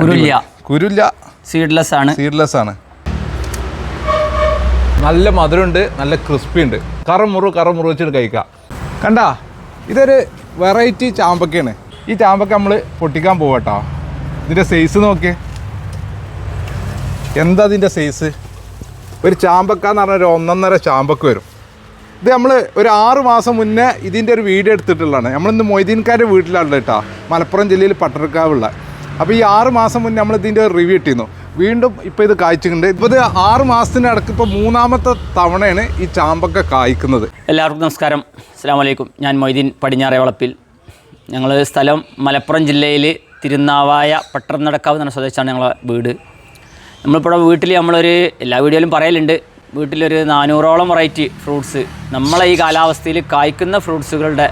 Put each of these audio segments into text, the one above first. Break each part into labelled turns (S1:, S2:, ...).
S1: കുരുല്ല.
S2: കുരുല്ല.
S1: Seedless ആണ്.
S2: Seedless ആണ്. നല്ല മധുരമുണ്ട് നല്ല ക്രിസ്പി ഉണ്ട്. കറമുറു കറമുറു വെച്ചിട്ട് കഴിക്കാം കണ്ടാ ഇതൊരു വെറൈറ്റി ചാമ്പക്കയാണ്. ഈ ചാമ്പക്ക നമ്മൾ പൊട്ടിക്കാൻ പോവട്ടോ ഇതിന്റെ സൈസ് നോക്കിയേ. എന്താ ഇതിന്റെ സൈസ് ഒരു ചാമ്പക്ക എന്ന് പറഞ്ഞാൽ ഒരു ഒന്നൊന്നര ചാമ്പക്ക വരും. ഇത് നമ്മൾ ഒരു ആറ് മാസം മുന്നേ ഇതിന്റെ ഒരു വീഡിയോ എടുത്തിട്ടുള്ളതാണ്. നമ്മളിന്ന് മൊയ്തീൻകാരുടെ വീട്ടിലാണ് കേട്ടോ മലപ്പുറം ജില്ലയിൽ പട്ടർക്കാവുള്ള അപ്പോൾ ഈ ആറ് മാസം മുന്നേ നമ്മൾ ഇതിന്റെ റിവ്യൂ ഇട്ടിരുന്നു. വീണ്ടും ഇപ്പോൾ ഇത് കായ്ച്ചിട്ടുണ്ട്. ഇപ്പോൾ ഇത് ആറ് മാസത്തിന്റെ അടക്ക് ഇപ്പോൾ മൂന്നാമത്തെ തവണയാണ് ഈ ചാമ്പക്ക കായ്ക്കുന്നത്.
S1: എല്ലാവർക്കും നമസ്കാരം. അസ്സാം വലൈക്കും ഞാൻ മൊയ്തീൻ പടിഞ്ഞാറേ വളപ്പിൽ. ഞങ്ങൾ സ്ഥലം മലപ്പുറം ജില്ലയിൽ തിരുനാവായ പട്ടർനടക്കാവ് എന്ന സ്വദേശമാണ് ഞങ്ങളെ വീട്. നമ്മളിപ്പോൾ വീട്ടിൽ നമ്മളൊരു എല്ലാ വീഡിയോയിലും പറയലുണ്ട്. വീട്ടിലൊരു നാനൂറോളം വെറൈറ്റി ഫ്രൂട്ട്സ് നമ്മളെ ഈ കാലാവസ്ഥയിൽ കായ്ക്കുന്ന ഫ്രൂട്ട്സുകളുടെ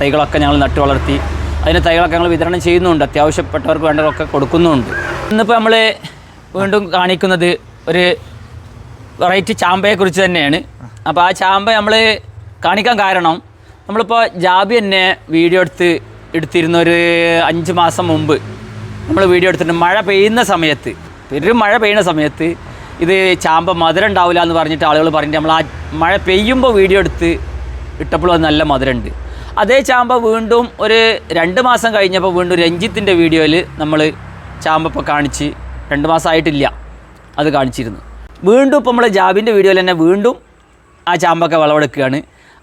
S1: തൈകളൊക്കെ ഞങ്ങൾ നട്ടു വളർത്തി അതിന് തൈകളൊക്കെ ഞങ്ങൾ വിതരണം ചെയ്യുന്നുണ്ട്. അത്യാവശ്യപ്പെട്ടവർക്ക് വേണ്ടതൊക്കെ കൊടുക്കുന്നുമുണ്ട് ഇന്നിപ്പോൾ നമ്മൾ വീണ്ടും കാണിക്കുന്നത് ഒരു വെറൈറ്റി ചാമ്പയെക്കുറിച്ച് തന്നെയാണ്. അപ്പോൾ ആ ചാമ്പ നമ്മൾ കാണിക്കാൻ കാരണം നമ്മളിപ്പോൾ ജാബി തന്നെ വീഡിയോ എടുത്ത് എടുത്തിരുന്ന ഒരു അഞ്ച് മാസം മുമ്പ് നമ്മൾ വീഡിയോ എടുത്തിട്ടുണ്ട്. മഴ പെയ്യുന്ന സമയത്ത് പെരും മഴ പെയ്യുന്ന സമയത്ത് ഇത് ചാമ്പ മധുരം ഉണ്ടാവില്ല എന്ന് പറഞ്ഞിട്ട് ആളുകൾ പറഞ്ഞിട്ട് നമ്മൾ ആ മഴ പെയ്യുമ്പോൾ വീഡിയോ എടുത്ത് ഇട്ടപ്പോൾ അത് നല്ല മധുരമുണ്ട്. അതേ ചാമ്പ വീണ്ടും ഒരു രണ്ട് മാസം കഴിഞ്ഞപ്പോൾ വീണ്ടും രഞ്ജിത്തിന്റെ വീഡിയോയിൽ നമ്മൾ ചാമ്പ ഇപ്പോൾ കാണിച്ച് രണ്ട് മാസമായിട്ടില്ല അത് കാണിച്ചിരുന്നു. വീണ്ടും ഇപ്പോൾ നമ്മൾ ജാബിന്റെ വീഡിയോയിൽ തന്നെ വീണ്ടും ആ ചാമ്പൊക്കെ വിളവെടുക്കുകയാണ്.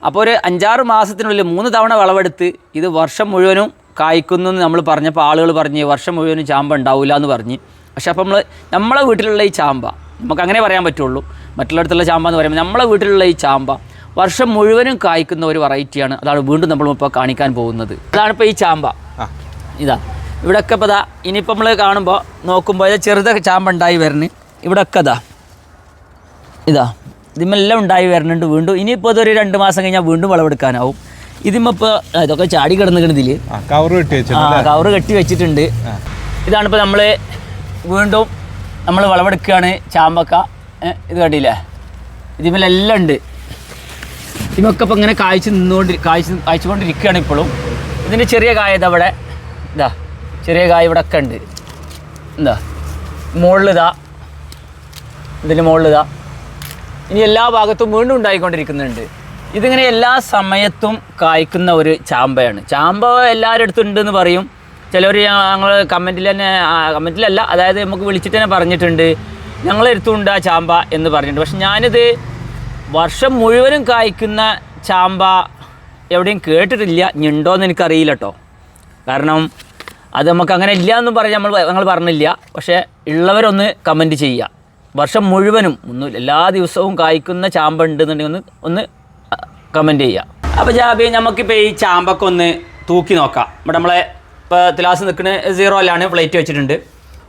S1: അപ്പോൾ ഒരു അഞ്ചാറ് മാസത്തിനുള്ളിൽ മൂന്ന് തവണ വിളവെടുത്ത് ഇത് വർഷം മുഴുവനും കായ്ക്കുന്നു എന്ന് നമ്മൾ പറഞ്ഞപ്പോൾ ആളുകൾ പറഞ്ഞ് വർഷം മുഴുവനും ചാമ്പ ഉണ്ടാവില്ല എന്ന് പറഞ്ഞ്. പക്ഷേ അപ്പോൾ നമ്മൾ നമ്മളെ വീട്ടിലുള്ള ഈ ചാമ്പ നമുക്ക് അങ്ങനെ പറയാൻ പറ്റുള്ളൂ. മറ്റുള്ളിടത്തുള്ള ചാമ്പ എന്ന് പറയുമ്പോൾ നമ്മളെ വീട്ടിലുള്ള ഈ ചാമ്പ വർഷം മുഴുവനും കായ്ക്കുന്ന ഒരു വെറൈറ്റിയാണ്. അതാണ് വീണ്ടും നമ്മൾ ഇപ്പോൾ കാണിക്കാൻ പോകുന്നത്. അതാണ് ഇപ്പോൾ ഈ ചാമ്പ. ഇതാ. ഇവിടെയൊക്കെ ഇപ്പോൾ ഇതാ ഇനിയിപ്പോൾ നമ്മൾ കാണുമ്പോൾ നോക്കുമ്പോൾ ചെറുത ചാമ്പ ഉണ്ടായി വരുന്നു ഇവിടെയൊക്കെ ഇതാ. ഇതാ. ഇതിമെല്ലാം ഉണ്ടായി വരുന്നുണ്ട് വീണ്ടും. ഇനിയിപ്പോൾ ഇതൊരു രണ്ട് മാസം കഴിഞ്ഞാൽ വീണ്ടും വിളവെടുക്കാനാവും. ഇതിമിപ്പോൾ ഇതൊക്കെ ചാടി കിടന്നിക്കണതിൽ
S2: കവർ കെട്ടി
S1: ആ കവറ് കെട്ടി വെച്ചിട്ടുണ്ട്. ഇതാണിപ്പോൾ നമ്മൾ വീണ്ടും നമ്മൾ വിളവെടുക്കുകയാണ് ചാമ്പക്ക. ഇത് കണ്ടില്ലേ? ഇതിമെല്ലാം ഉണ്ട്. ഇതിമൊക്കെ ഇപ്പോൾ ഇങ്ങനെ കായ്ച്ച് നിന്നുകൊണ്ട് കായ്ച്ച് കായ്ച്ചുകൊണ്ടിരിക്കുകയാണ് ഇപ്പോഴും. ഇതിന്റെ ചെറിയ കായ ഇതാ ഇവിടെ. ഇതാ ചെറിയ കായ ഇവിടെ ഒക്കെ ഉണ്ട്. എന്താ മുകളിലിതാ ഇതിന്റെ മുകളിലിതാ ഇനി എല്ലാ ഭാഗത്തും വീണ്ടും ഉണ്ടായിക്കൊണ്ടിരിക്കുന്നുണ്ട്. ഇതിങ്ങനെ എല്ലാ സമയത്തും കായ്ക്കുന്ന ഒരു ചാമ്പയാണ്. ചാമ്പ എല്ലാവരുടെ അടുത്തുണ്ടെന്ന് പറയും. ചിലർ ഞങ്ങൾ കമന്റിൽ തന്നെ കമന്റിലല്ല അതായത് നമുക്ക് വിളിച്ചിട്ട് തന്നെ പറഞ്ഞിട്ടുണ്ട്. ഞങ്ങളെടുത്തുണ്ട് ആ ചാമ്പ എന്ന് പറഞ്ഞിട്ടുണ്ട്. പക്ഷെ ഞാനിത് വർഷം മുഴുവനും കായ്ക്കുന്ന ചാമ്പ എവിടെയും കേട്ടിട്ടില്ല. ഇനി ഉണ്ടോയെന്ന് എനിക്കറിയില്ല കേട്ടോ കാരണം അത് നമുക്ക് അങ്ങനെ ഇല്ല എന്ന് പറഞ്ഞ് നമ്മൾ ഞങ്ങൾ പറഞ്ഞില്ല. പക്ഷേ ഉള്ളവരൊന്ന് കമന്റ് ചെയ്യുക. വർഷം മുഴുവനും ഒന്നും എല്ലാ ദിവസവും കായ്ക്കുന്ന ചാമ്പ ഉണ്ടെന്നുണ്ടെങ്കിൽ ഒന്ന് ഒന്ന് കമന്റ് ചെയ്യുക. അപ്പോൾ ജാബി നമുക്കിപ്പോൾ ഈ ചാമ്പൊക്കെ ഒന്ന് തൂക്കി നോക്കാം. ഇവിടെ നമ്മളെ ഇപ്പോൾ തിലാസ് നിൽക്കുന്ന സീറോയിലാണ് പ്ലേറ്റ് വെച്ചിട്ടുണ്ട്.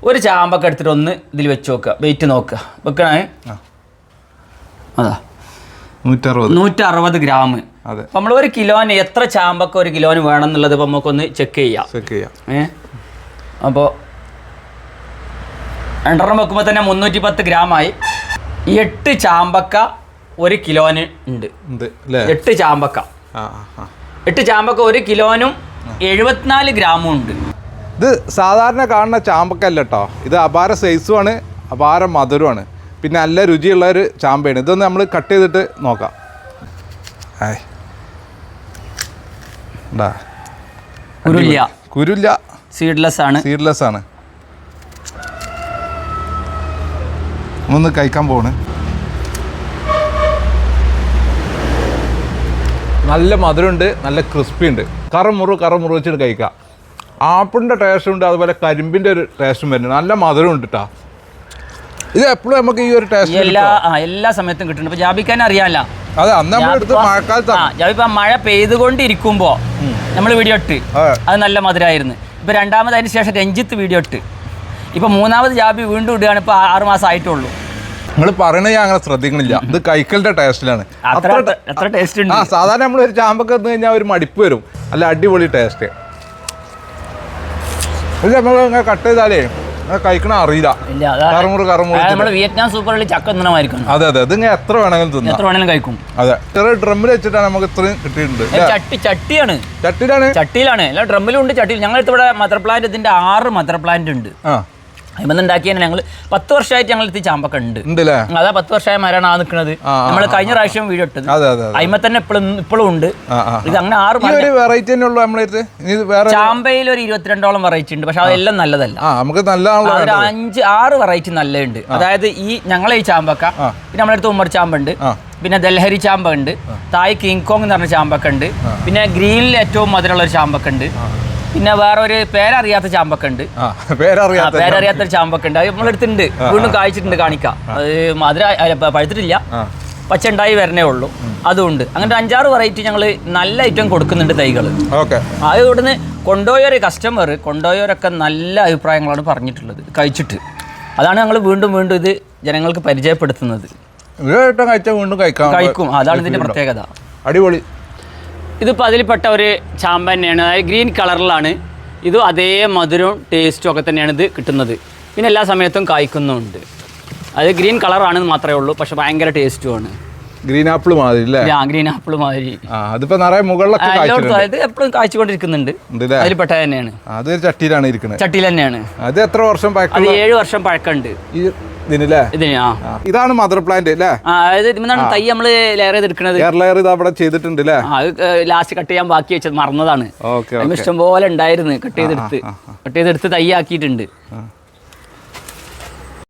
S1: ഒരു ചാമ്പൊക്കെ എടുത്തിട്ട് ഒന്ന് ഇതിൽ വെച്ച് നോക്കുക. വെയിറ്റ് നോക്കുക. വെക്കണേ? അതാ.
S2: നൂറ്ററുപത്.
S1: ഗ്രാം.
S2: അതെ.
S1: നമ്മൾ ഒരു കിലോന് എത്ര ചാമ്പക്ക ഒരു കിലോന് വേണം എന്നുള്ളത് ഇപ്പൊ നമുക്കൊന്ന് ചെക്ക് ചെയ്യാം.
S2: ചെക്ക് ചെയ്യാം.
S1: ഏ? അപ്പോൾ രണ്ടെണ്ണം വെക്കുമ്പോൾ തന്നെ മുന്നൂറ്റി പത്ത് ഗ്രാമായി. എട്ട് ചാമ്പക്ക ഒരു കിലോന് ഉണ്ട്. എട്ട് ചാമ്പക്ക. എട്ട് ചാമ്പക്ക ഒരു കിലോനും എഴുപത്തിനാല് ഗ്രാമും ഉണ്ട്.
S2: ഇത് സാധാരണ കാണുന്ന ചാമ്പക്കല്ല കേട്ടോ ഇത് അപാര സൈസുമാണ് അപാര മധുരമാണ് പിന്നെ നല്ല രുചിയുള്ള ഒരു ചാമ്പയാണ്. ഇതൊന്ന് നമ്മൾ കട്ട് ചെയ്തിട്ട് നോക്കാം. ആയ് ഉണ്ടാ
S1: കുരുല്ല.
S2: കുരുല്ല.
S1: സീഡ്ലെസ് ആണ്.
S2: സീഡ്ലെസ് ആണ്. ഒന്ന് കഴിക്കാൻ പോണ്. നല്ല മധുരമുണ്ട് നല്ല ക്രിസ്പി ഉണ്ട് കറമുറു കറമുറു വെച്ചിട്ട് കഴിക്കാം. ആപ്പിളിന്റെ ടേസ്റ്റും ഉണ്ട് അതുപോലെ കരിമ്പിന്റെ ഒരു ടേസ്റ്റും വരുന്നുണ്ട്. നല്ല മധുരം ഉണ്ട് കേട്ടോ ഇത് എപ്പോഴും നമുക്ക് ഈ ഒരു ടേസ്റ്റ്
S1: എല്ലാ ആ എല്ലാ സമയത്തും കിട്ടുന്നുണ്ട് ഇപ്പൊ ജാബിക്കാൻ അറിയാല്ല.
S2: അതെ അന്ന് നമ്മൾ എടുത്ത്
S1: ഞാനിപ്പോ- ജാബിപ്പ മഴ പെയ്തുകൊണ്ടിരിക്കുമ്പോ നമ്മൾ വീഡിയോ ഇട്ട്.
S2: അതെ.
S1: അത് നല്ല മധുരമായിരുന്നു ഇപ്പൊ രണ്ടാമത് അതിന് ശേഷം രഞ്ജിത്ത് വീഡിയോ ഇട്ട്. ഇപ്പൊ മൂന്നാമത് ജാബി വീണ്ടും ഇടുകയാണ് ഇപ്പൊ ആറ് മാസം ആയിട്ടുള്ളൂ.
S2: നിങ്ങൾ പറയണത് ഞാൻ അങ്ങനെ ശ്രദ്ധിക്കണില്ല. ഇത് കൈക്കലിന്റെ ടേസ്റ്റിലാണ്
S1: അത്ര ടേസ്റ്റ്
S2: ആ
S1: ഉണ്ട്.
S2: സാധാരണ നമ്മൾ ഒരു ചാമ്പൊക്കെ വന്നു കഴിഞ്ഞാൽ ഒരു മടിപ്പ് വരും. അല്ല അടിപൊളി ടേസ്റ്റ് ഇത് നമ്മൾ കട്ട് ചെയ്താലേ കഴിക്കണ അറിയില്ല. കറുമുറ് കറുമുറ്
S1: നമ്മുടെ വിയറ്റ്നാം സൂപ്പറിൽ ചക്ക തിന്നണമായിരിക്കും
S2: അതെ അതെ ഇതിങ്ങ എത്ര വേണമെങ്കിലും തിന്നാം.
S1: എത്ര വേണമെങ്കിലും കഴിക്കും.
S2: അതെ. ചെറിയ ഡ്രമ്മിൽ വെച്ചിട്ടാണ് നമുക്ക് ഇത്രയും കിട്ടിയിട്ടുണ്ട്
S1: ചട്ടി ചട്ടിയാണ്.
S2: ചട്ടിയിലാണ്?
S1: ചട്ടിയിലാണ്. അല്ല ഡ്രമ്മിലും ഉണ്ട് ചട്ടിയിൽ. ഞങ്ങൾ ഇവിടെ മദർ പ്ലാന്റ് ഇതിന്റെ ആറ് മദർ പ്ലാന്റ് ഉണ്ട്. ഉണ്ടാക്കിയാണ് ഞങ്ങൾ പത്ത് വർഷമായിട്ട് ഞങ്ങൾ എത്തി ചാമ്പൊക്കെ ഉണ്ട്. അതാ പത്ത് വർഷമായ മരമാണ് ആ നിൽക്കുന്നത് നമ്മൾ കഴിഞ്ഞ പ്രാവശ്യം വീഡിയോ ഇട്ടത്. അയിമ തന്നെ ഇപ്പോഴും ഇപ്പോഴും ഉണ്ട്. ഇത് അങ്ങനെ ആറ്
S2: വെറൈറ്റി
S1: ചാമ്പയിൽ ഒരു ഇരുപത്തിരണ്ടോളം വെറൈറ്റി ഉണ്ട്. പക്ഷെ അതെല്ലാം നല്ലതല്ല.
S2: നമുക്ക്
S1: നല്ല അഞ്ച് ആറ് വെറൈറ്റി നല്ലതുണ്ട്. അതായത് ഈ ഞങ്ങളെ ഈ ചാമ്പക്ക പിന്നെ നമ്മുടെ അടുത്ത് ഉമ്മർ ചാമ്പ ഉണ്ട് പിന്നെ ദൽഹരി ചാമ്പ ഉണ്ട് തായ് കിങ് കോങ് എന്ന് പറഞ്ഞ ചാമ്പക്ക ഉണ്ട്. പിന്നെ ഗ്രീനിൽ ഏറ്റവും മധുരമുള്ള ഒരു ചാമ്പക്ക ഉണ്ട്. പിന്നെ വേറെ ഒരു പേരറിയാത്ത ചാമ്പക്ക ഉണ്ട്
S2: പേരറിയാത്ത
S1: പേരറിയാത്ത ഒരു ചാമ്പക്ക. ഉണ്ട് അത് നമ്മളെടുത്തുണ്ട് വീണ്ടും കായ്ച്ചിട്ടുണ്ട് കാണിക്കാം. അത് മധുര പഴുത്തിട്ടില്ല. പച്ച ഉണ്ടായി വരണേ ഉള്ളൂ. അതുകൊണ്ട് അങ്ങനെ അഞ്ചാറ് വെറൈറ്റി ഞങ്ങൾ നല്ല ഐറ്റം കൊടുക്കുന്നുണ്ട് തൈകൾ
S2: ഓക്കെ.
S1: അത് ഇവിടുന്ന് കൊണ്ടുപോയൊരു കസ്റ്റമർ കൊണ്ടുപോയവരൊക്കെ നല്ല അഭിപ്രായങ്ങളാണ് പറഞ്ഞിട്ടുള്ളത്. കഴിച്ചിട്ട്. അതാണ് ഞങ്ങൾ വീണ്ടും വീണ്ടും ഇത് ജനങ്ങൾക്ക് പരിചയപ്പെടുത്തുന്നത്.
S2: കഴിച്ചാൽ വീണ്ടും കഴിക്കും.
S1: അതാണ് ഇതിന്റെ പ്രത്യേകത.
S2: അടിപൊളി.
S1: ഇതിപ്പോൾ അതിൽപ്പെട്ട ഒരു ചാമ്പ തന്നെയാണ്. അതായത് ഗ്രീൻ കളറിലാണ്. ഇത് അതേ മധുരവും ടേസ്റ്റും ഒക്കെ തന്നെയാണ് ഇത് കിട്ടുന്നത്. പിന്നെ എല്ലാ സമയത്തും കായ്ക്കുന്നുണ്ട്. അത് ഗ്രീൻ കളറാണെന്ന് മാത്രമേ ഉള്ളൂ. പക്ഷെ ഭയങ്കര ടേസ്റ്റുമാണ്
S2: ഗ്രീൻ ആപ്പിൾ മാതിരി അല്ലേ?
S1: ഗ്രീൻ ആപ്പിൾ മാതിരി.
S2: അതിപ്പോ നിറയെ മുകളിലൊക്കെ
S1: അത് എപ്പോഴും കായ്ച്ചുകൊണ്ടിരിക്കുന്നുണ്ട്.
S2: ഉണ്ടല്ലേ
S1: അതിൽപ്പെട്ട തന്നെയാണ്.
S2: അത് ചട്ടിയിലാണ് ഇരിക്കുന്നത്
S1: ചട്ടിയിൽ തന്നെയാണ്.
S2: അത് എത്ര വർഷം
S1: അത്
S2: പഴക്കമുള്ള
S1: ഏഴ് വർഷം പഴക്കമുണ്ട്.
S2: ഇതിനല്ലേ?
S1: ഇതിന് ആ.
S2: ഇതാണ് മദർ പ്ലാന്റ് അല്ലേ
S1: അതായത് ഇതിന്നാണ് തൈ നമ്മൾ ലെയർ ചെയ്തെടുക്കുന്നത്
S2: ലെയർ ഇത് അവിടെ ചെയ്തിട്ടുണ്ട് അല്ലേ
S1: അത് ലാസ്റ്റ് കട്ട് ചെയ്യാൻ ബാക്കി വെച്ചത് മറന്നതാണ്. ഇഷ്ടം പോലെ ഉണ്ടായിരുന്നു കട്ട് ചെയ്തെടുത്ത്. കട്ട് ചെയ്തെടുത്ത് തൈ ആക്കിയിട്ടുണ്ട്.